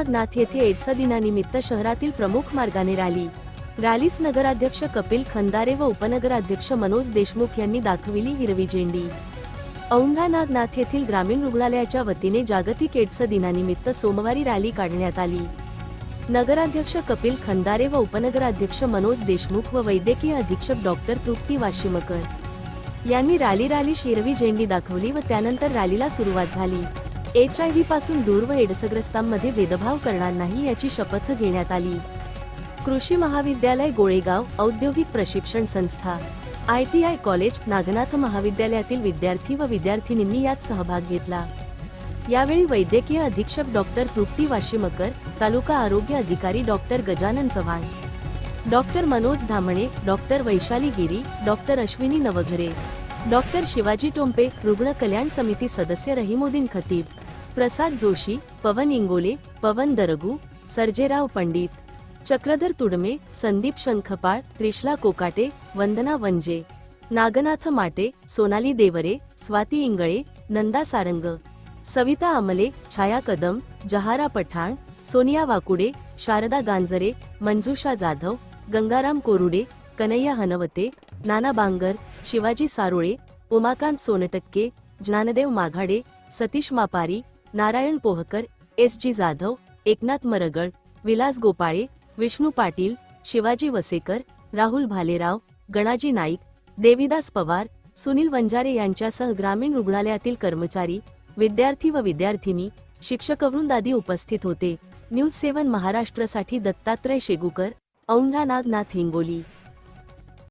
नागनाथ येथे एड्स दिनानिमित्त शहरातील प्रमुख मार्गाने रॅली. रॅलीस नगराध्यक्ष कपिल खंदारे व उपनगराध्यक्ष मनोज देशमुख यांनी दाखविली हिरवी झेंडी. औंढा नागनाथ येथील ग्रामीण रुग्णालयाच्या वतीने जागतिक एड्स दिनानिमित्त सोमवारी रॅली काढण्यात आली. नगराध्यक्ष कपिल खंदारे व उपनगराध्यक्ष मनोज देशमुख व वैद्यकीय अधीक्षक डॉक्टर तृप्ती वाशिमकर यांनी रॅली रॅली हिरवी झेंडी दाखवली व त्यानंतर रॅलीला सुरुवात झाली. एच आय व्ही पासून दूर व एडसग्रस्तांमध्ये भेदभाव करणार नाही याची शपथ घेण्यात आली. कृषी महाविद्यालय गोळेगाव औद्योगिक प्रशिक्षण संस्था I T I college Nagnath महाविद्यालयातील विद्यार्थी व विद्यार्थिनींनी यात सहभाग घेतला. यावेळी वैद्यकीय अधीक्षक डॉक्टर तृप्ती वाशिमकर तालुका आरोग्य अधिकारी doctor Gajanan Chavan doctor Manoj Dhamne doctor Vaishali Giri doctor Ashwini Navghare doctor Shivaji Tompe रुग्ण कल्याण समिती सदस्य रहिमुद्दीन खतीब प्रसाद जोशी पवन इंगोले पवन दरगू सर्जेराव पंडित चक्रधर तुडमे संदीप शंखपाळ त्रिशला कोकाटे वंदना वंजे नागनाथ माटे सोनाली देवरे स्वाती इंगळे नंदा सारंग सविता अमले छाया कदम जहारा पठाण सोनिया वाकुडे शारदा गांजरे मंजुषा जाधव गंगाराम कोरुडे कन्हैया हनवते नाना बांगर शिवाजी सारोळे उमाकांत सोनटक्के ज्ञानदेव माघाडे सतीश मापारी नारायण पोहकर एस जी जाधव एकनाथ मरगळ विलास गोपाळे विष्णू पाटील शिवाजी वसेकर राहुल भालेराव गणाजी नाईक देविदास पवार सुनील वंजारे यांच्यासह ग्रामीण रुग्णालयातील कर्मचारी विद्यार्थी व विद्यार्थिनी शिक्षकवृंद आदी उपस्थित होते. न्यूज सेवन महाराष्ट्रसाठी दत्तात्रय शेगुकर औंढा नागनाथ हिंगोली.